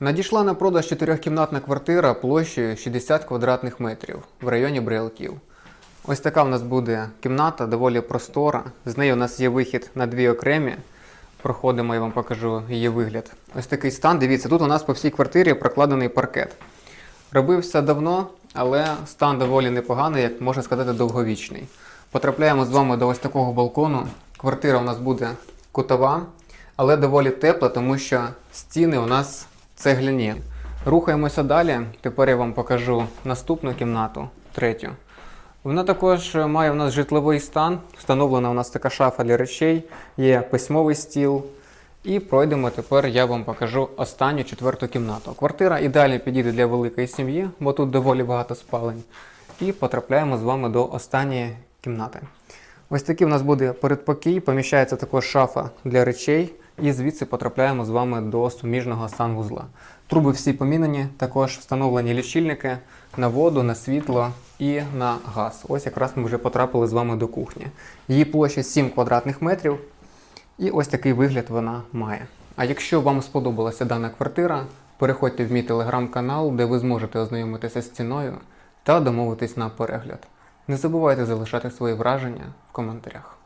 Надійшла на продаж чотирьохкімнатна квартира площею 60 квадратних метрів в районі Брилків. Ось така в нас буде кімната, доволі простора. З нею у нас є вихід на дві окремі. Проходимо, я вам покажу її вигляд. Ось такий стан. Дивіться, тут у нас по всій квартирі прокладений паркет. Робився давно, але стан доволі непоганий, як можна сказати, довговічний. Потрапляємо з вами до ось такого балкону. Квартира у нас буде кутова, але доволі тепла, тому що стіни у нас цегляні. Рухаємося далі. Тепер я вам покажу наступну кімнату, третю. Вона також має у нас житловий стан. Встановлена у нас така шафа для речей, є письмовий стіл. І пройдемо тепер, я вам покажу останню четверту кімнату. Квартира ідеально підійде для великої сім'ї, бо тут доволі багато спалень. І потрапляємо з вами до останньої кімнати. Ось такий у нас буде передпокій, поміщається також шафа для речей, і звідси потрапляємо з вами до суміжного санвузла. Труби всі помінені, також встановлені лічильники на воду, на світло і на газ. Ось якраз ми вже потрапили з вами до кухні. Її площа 7 квадратних метрів. І ось такий вигляд вона має. А якщо вам сподобалася дана квартира, переходьте в мій телеграм-канал, де ви зможете ознайомитися з ціною та домовитись на перегляд. Не забувайте залишати свої враження в коментарях.